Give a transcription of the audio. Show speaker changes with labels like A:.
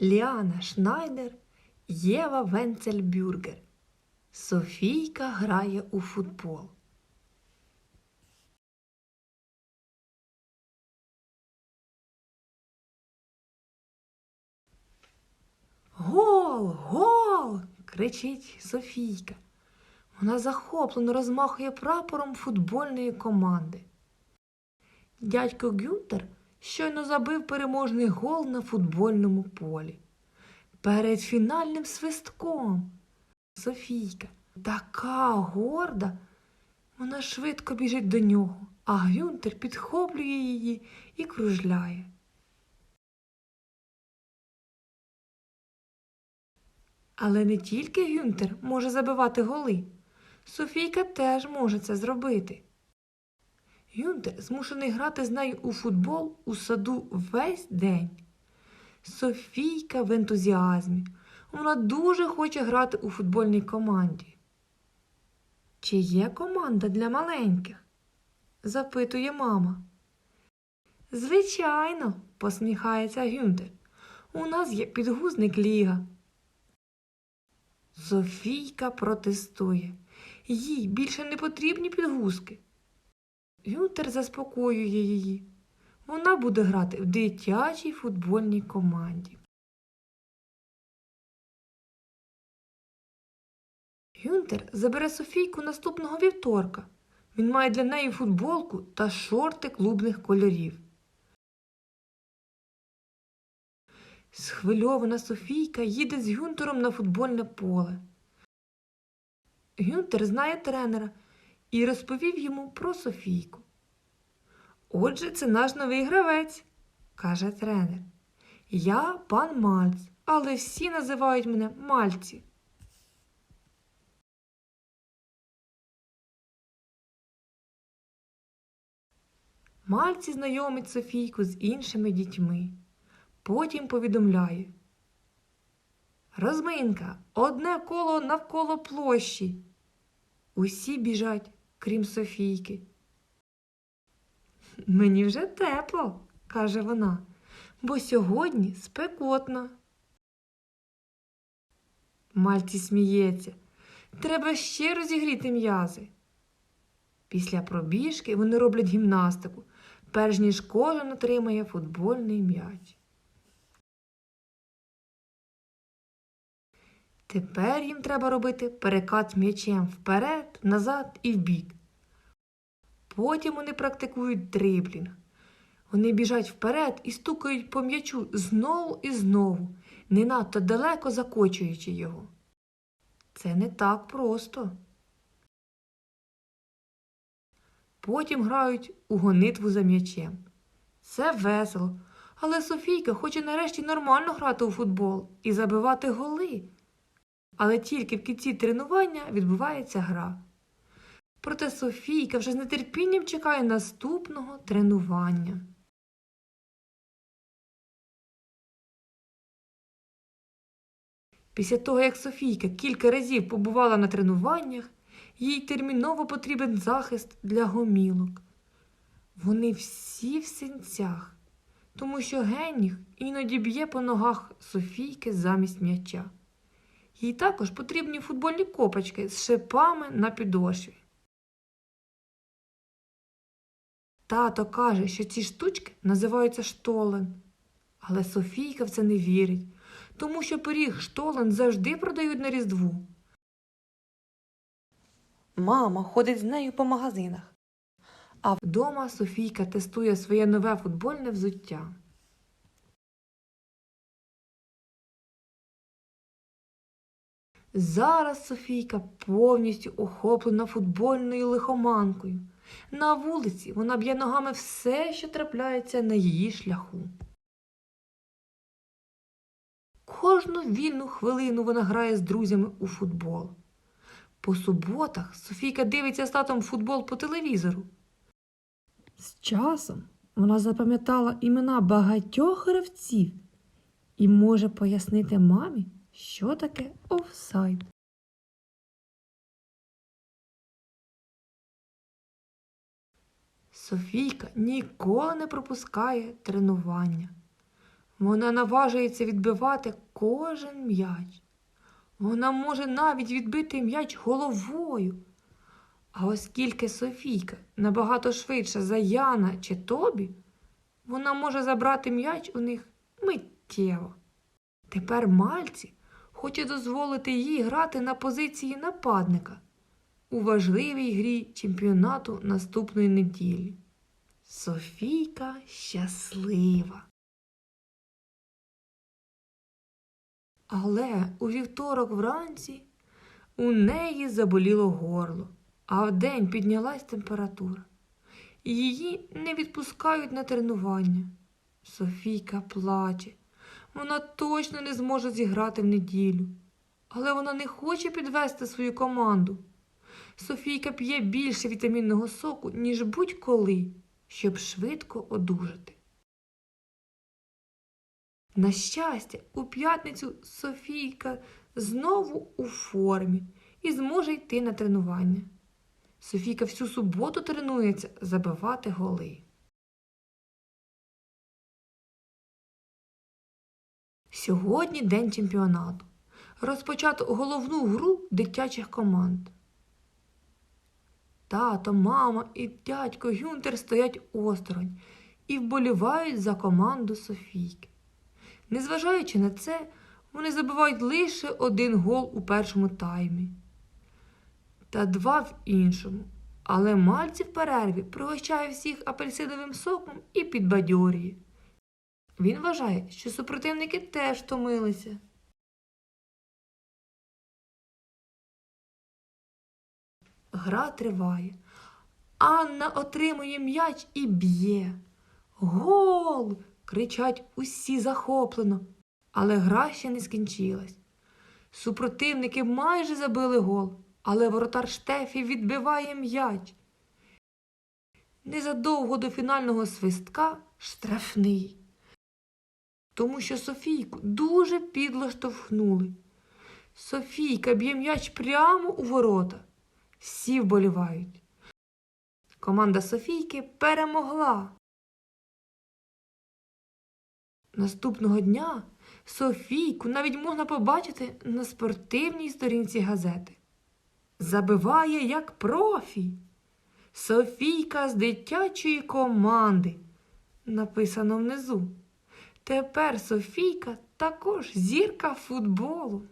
A: Ліана Шнайдер, Єва Венцельбюргер. Софійка грає у футбол. Гол! Гол! кричить Софійка. Вона захоплено розмахує прапором футбольної команди. Дядько Гюнтер щойно забив переможний гол на футбольному полі. Перед фінальним свистком. Софійка така горда. Вона швидко біжить до нього, а Гюнтер підхоплює її і кружляє. Але не тільки Гюнтер може забивати голи. Софійка теж може це зробити. Гюнтер змушений грати з нею у футбол у саду весь день. Софійка в ентузіазмі. Вона дуже хоче грати у футбольній команді. Чи є команда для маленьких? запитує мама. Звичайно, посміхається Гюнтер. У нас є підгузник Ліга. Софійка протестує. Їй більше не потрібні підгузки. Гюнтер заспокоює її. Вона буде грати в дитячій футбольній команді. Гюнтер забере Софійку наступного вівторка. Він має для неї футболку та шорти клубних кольорів. Схвильована Софійка їде з Гюнтером на футбольне поле. Гюнтер знає тренера і розповів йому про Софійку. Отже, це наш новий гравець, каже тренер. Я пан Мальц, але всі називають мене Мальці. Мальці знайомить Софійку з іншими дітьми. Потім повідомляє. Розминка, одне коло навколо площі. Усі біжать, крім Софійки. Мені вже тепло, каже вона, бо сьогодні спекотно. Мальці сміється. Треба ще розігріти м'язи. Після пробіжки вони роблять гімнастику, перш ніж кожен отримає футбольний м'яч. Тепер їм треба робити перекат м'ячем вперед, назад і вбік. Потім вони практикують дриблінг. Вони біжать вперед і стукають по м'ячу знову і знову, не надто далеко закочуючи його. Це не так просто. Потім грають у гонитву за м'ячем. Це весело, але Софійка хоче нарешті нормально грати у футбол і забивати голи. Але тільки в кінці тренування відбувається гра. Проте Софійка вже з нетерпінням чекає наступного тренування. Після того, як Софійка кілька разів побувала на тренуваннях, їй терміново потрібен захист для гомілок. Вони всі в синцях, тому що геніх іноді б'є по ногах Софійки замість м'яча. Їй також потрібні футбольні копочки з шипами на підошві. Тато каже, що ці штучки називаються штолен. Але Софійка в це не вірить, тому що пиріг штолен завжди продають на Різдву. Мама ходить з нею по магазинах, а вдома Софійка тестує своє нове футбольне взуття. Зараз Софійка повністю охоплена футбольною лихоманкою. На вулиці вона б'є ногами все, що трапляється на її шляху. Кожну вільну хвилину вона грає з друзями у футбол. По суботах Софійка дивиться з татом футбол по телевізору. З часом вона запам'ятала імена багатьох гравців і може пояснити мамі, що таке офсайд. Софійка ніколи не пропускає тренування. Вона наважується відбивати кожен м'яч. Вона може навіть відбити м'яч головою. А оскільки Софійка набагато швидша за Яна чи Тобі, вона може забрати м'яч у них миттєво. Тепер Мальці хоче дозволити їй грати на позиції нападника у важливій грі чемпіонату наступної неділі. Софійка щаслива. Але у вівторок вранці у неї заболіло горло, а вдень піднялась температура. Її не відпускають на тренування. Софійка плаче. Вона точно не зможе зіграти в неділю. Але вона не хоче підвести свою команду. Софійка п'є більше вітамінного соку, ніж будь-коли, щоб швидко одужати. На щастя, у п'ятницю Софійка знову у формі і зможе йти на тренування. Софійка всю суботу тренується забивати голи. Сьогодні день чемпіонату. Розпочато головну гру дитячих команд. Тато, мама і дядько Гюнтер стоять осторонь і вболівають за команду Софійки. Незважаючи на це, вони забивають лише один гол у першому таймі та два в іншому. Але Мальці в перерві пригощає всіх апельсиновим соком і підбадьорює. Він вважає, що супротивники теж втомилися. Гра триває. Анна отримує м'яч і б'є. Гол! кричать усі захоплено. Але гра ще не скінчилась. Супротивники майже забили гол, але воротар Штефі відбиває м'яч. Незадовго до фінального свистка штрафний. Тому що Софійку дуже підло штовхнули. Софійка б'є м'яч прямо у ворота. Всі вболівають. Команда Софійки перемогла. Наступного дня Софійку навіть можна побачити на спортивній сторінці газети. Забиває як профі. Софійка з дитячої команди. Написано внизу. Тепер Софійка також зірка футболу.